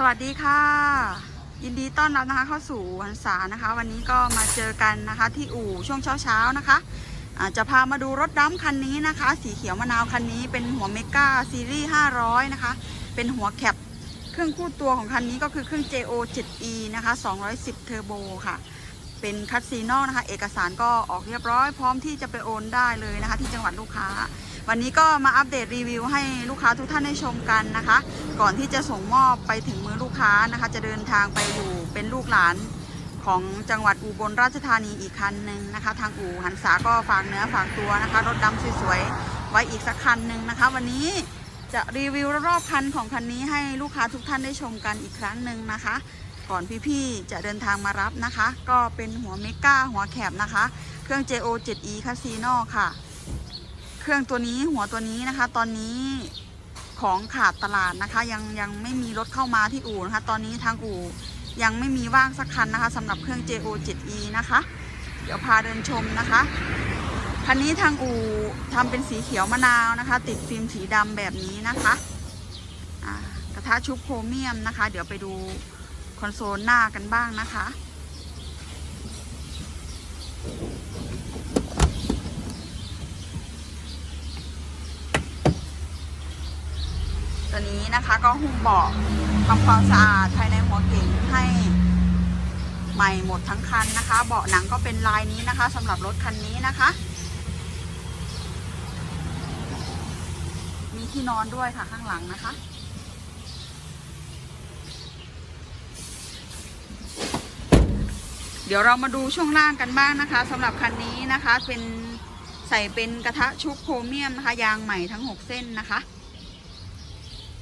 สวัสดีค่ะ ยินดีต้อนรับนะคะเข้าสู่วันษานะคะ วันนี้ก็มาเจอกันนะคะ ที่อู่ช่วงเช้าๆนะคะจะพามาดูรถดำคันนี้นะคะ สีเขียวมะนาวคันนี้เป็นหัวเมกาซีรีส์500 นะคะ เป็นหัวแคปเครื่องคู่ตัวของคันนี้ก็คือเครื่อง JO 7E นะคะ210เทอร์โบค่ะ เป็นคัสซีนอกนะคะ เอกสารก็ออกเรียบร้อย พร้อมที่จะไปโอนได้เลยนะคะ ที่จังหวัดลูกค้า วันนี้ก็มาอัปเดตรีวิวให้ลูกค้าทุกท่านได้ชมกันนะคะ ก่อนที่จะส่งมอบไปถึงมือลูกค้านะคะ จะเดินทางไปอยู่เป็นลูกหลานของจังหวัดอุบลราชธานีอีกคันหนึ่งนะคะ ทางอู่หันษาก็ฝากเนื้อฝากตัวนะคะ รถดำสวยๆ ไว้อีกสักคันหนึ่งนะคะ วันนี้จะรีวิวรอบคันของคันนี้ให้ลูกค้าทุกท่านได้ชมกันอีกครั้งหนึ่งนะคะ ก่อนพี่ๆ จะเดินทางมารับนะคะ ก็เป็นหัวเมก้าหัวแคบนะคะ เครื่อง JO 7E Casino ค่ะ รื่องตัวนี้หัวตัวนี้นะคะ ตอนนี้ของขาดตลาดนะคะ ยังยังไม่มีรถเข้ามาที่อู่นะคะ ตอนนี้ทางอู่ยังไม่มีว่างสักคันนะคะสำหรับเครื่อง JO 7E นะคะ เดี๋ยวพาเดินชมนะคะคันนี้ทางอู่ทำเป็นสีเขียวมะนาวนะคะ ติดฟิล์มสีดำแบบนี้นะคะกระทะชุบโครเมียมนะคะ เดี๋ยวไปดูคอนโซลหน้ากันบ้างนะคะ ตัวนี้นะคะ ก็หุ้มเบาะทำความสะอาดภายในหัวเก๋งให้ใหม่หมดทั้งคันนะคะ เบาะหนังก็เป็นลายนี้นะคะสำหรับรถคันนี้นะคะ มีที่นอนด้วยค่ะข้างหลังนะคะเดี๋ยวเรามาดูช่วงล่างกันบ้างนะคะสำหรับคันนี้นะคะเป็นใส่เป็นกระทะชุบโครเมียมนะคะ ยางใหม่ทั้ง 6 เส้นนะคะ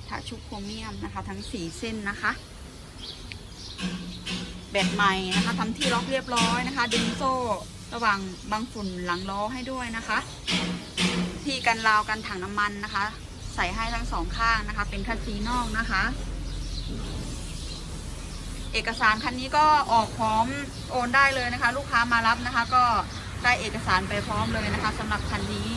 ทาชุบโครเมียมนะคะ ทั้ง4เส้นนะคะแบตใหม่นะคะทำที่ล็อกเรียบร้อยนะคะ ดึงโซ่ระหว่างบางฝุ่นหลังล้อให้ด้วยนะคะ ที่กันราวกันถังน้ำมันนะคะ ใส่ให้ทั้งสองข้างนะคะ เป็นคันซีนอกนะคะ เอกสารคันนี้ก็ออกพร้อมโอนได้เลยนะคะ ลูกค้ามารับนะคะ ก็ได้เอกสารไปพร้อมเลยนะคะสำหรับคันนี้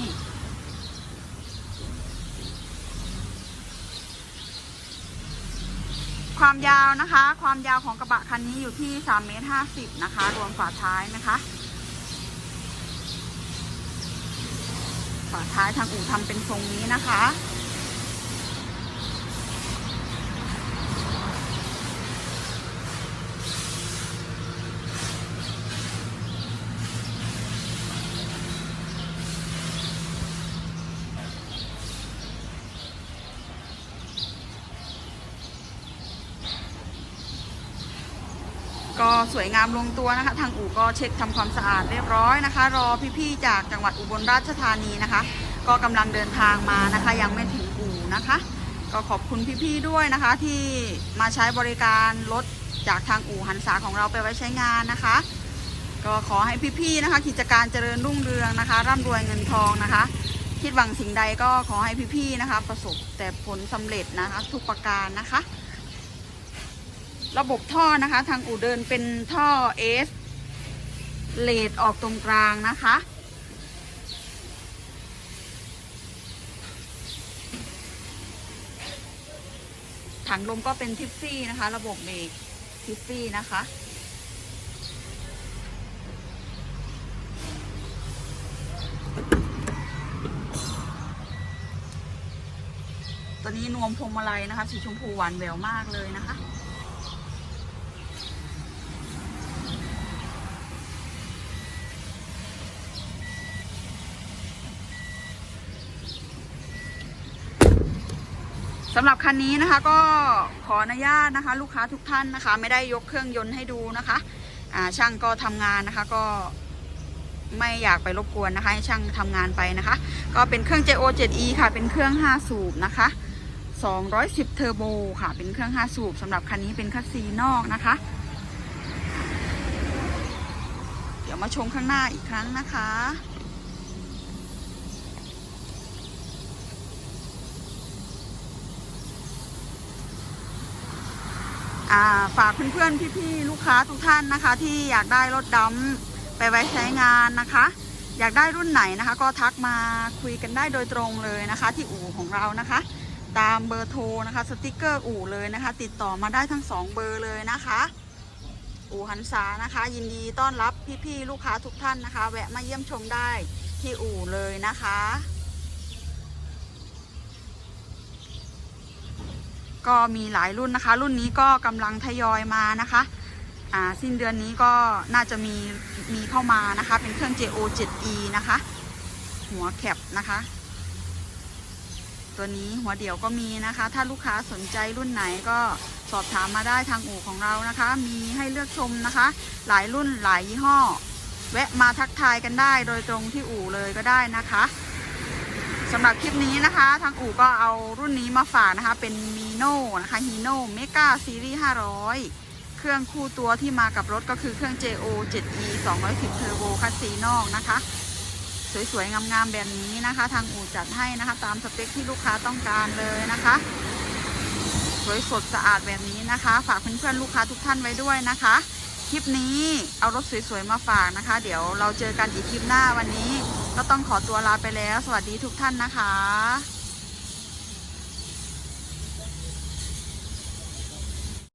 ความยาวนะคะ ความยาวของกระบะคันนี้อยู่ที่3เมตร50นะคะ รวมฝาท้ายนะคะ ฝาท้ายทางอู่ทำเป็นทรงนี้นะคะ ก็สวยงามลงตัวนะคะ ทางอู่ก็เช็คทำความสะอาดเรียบร้อยนะคะ รอพี่ๆจากจังหวัดอุบลราชธานีนะคะ ก็กำลังเดินทางมานะคะ ยังไม่ถึงอู่นะคะ ก็ขอบคุณพี่ๆด้วยนะคะ ที่มาใช้บริการรถจากทางอู่หันษาของเราไปไว้ใช้งานนะคะ ก็ขอให้พี่ๆนะคะกิจการเจริญรุ่งเรืองนะคะ ร่ำรวยเงินทองนะคะ คิดหวังสิ่งใดก็ขอให้พี่ๆนะคะ ประสบแต่ผลสำเร็จนะคะ ทุกประการนะคะ ระบบท่อนะคะ ทางอู่เดินเป็นท่อเอสเลดออกตรงกลางนะคะ ถังลมก็เป็นทิฟฟี่นะคะ ระบบเบรกทิฟฟี่นะคะตัวนี้นวมพวงมาลัยนะคะ สีชมพูหวานแหววมากเลยนะคะ สำหรับคันนี้นะคะ ก็ขออนุญาตนะคะ ลูกค้าทุกท่านนะคะ ไม่ได้ยกเครื่องยนต์ให้ดูนะคะอ่าช่างก็ทำงานนะคะก็ไม่อยากไปรบกวนนะคะ ให้ช่างทำงานไปนะคะ ก็เป็นเครื่อง JO 7E ค่ะ เป็นเครื่อง 5 สูบนะคะ 210 เทอร์โบค่ะ เป็นเครื่อง 5 สูบสำหรับคันนี้เป็นคัสซีนอกนะคะ เดี๋ยวมาชมข้างหน้าอีกครั้งนะคะ ฝากเพื่อนๆพี่ๆลูกค้าทุกท่านนะคะ ที่อยากได้รถดำไปไว้ใช้งานนะคะ อยากได้รุ่นไหนนะคะ ก็ทักมาคุยกันได้โดยตรงเลยนะคะ ที่อู่ของเรานะคะ ตามเบอร์โทรนะคะสติกเกอร์อู่เลยนะคะ ติดต่อมาได้ทั้งสองเบอร์เลยนะคะ อู่หันษานะคะ ยินดีต้อนรับพี่ๆลูกค้าทุกท่านนะคะ แวะมาเยี่ยมชมได้ที่อู่เลยนะคะ ก็มีหลายรุ่นนะคะ รุ่นนี้ก็กำลังทยอยมานะคะอ่าสิ้นเดือนนี้ก็น่าจะมีมีเข้ามานะคะ เป็นเครื่อง JO 7E นะคะ หัวแคปนะคะ ตัวนี้หัวเดี่ยวก็มีนะคะ ถ้าลูกค้าสนใจรุ่นไหนก็สอบถามมาได้ทางอู่ของเรานะคะ มีให้เลือกชมนะคะ หลายรุ่นหลายยี่ห้อ แวะมาทักทายกันได้โดยตรงที่อู่เลยก็ได้นะคะ สำหรับคลิปนี้นะคะ ทางอู่ก็เอารุ่นนี้มาฝากนะคะ เป็นมีโน่นะคะฮีโน่เมกาซีรีส์500 เครื่องคู่ตัวที่มากับรถก็คือเครื่อง JO 7E 210เทอร์โบคัสซีนอกนะคะ สวยๆ งามๆ แบบนี้นะคะ ทางอู่จัดให้นะคะ ตามสเปคที่ลูกค้าต้องการเลยนะคะ สวยสดสะอาดแบบนี้นะคะ ฝากเพื่อนๆลูกค้าทุกท่านไว้ด้วยนะคะ คลิปนี้เอารถสวยๆมาฝากนะคะ เดี๋ยวเราเจอกันอีกคลิปหน้าวันนี้ ก็ต้องขอตัวลาไปแล้ว สวัสดีทุกท่านนะคะ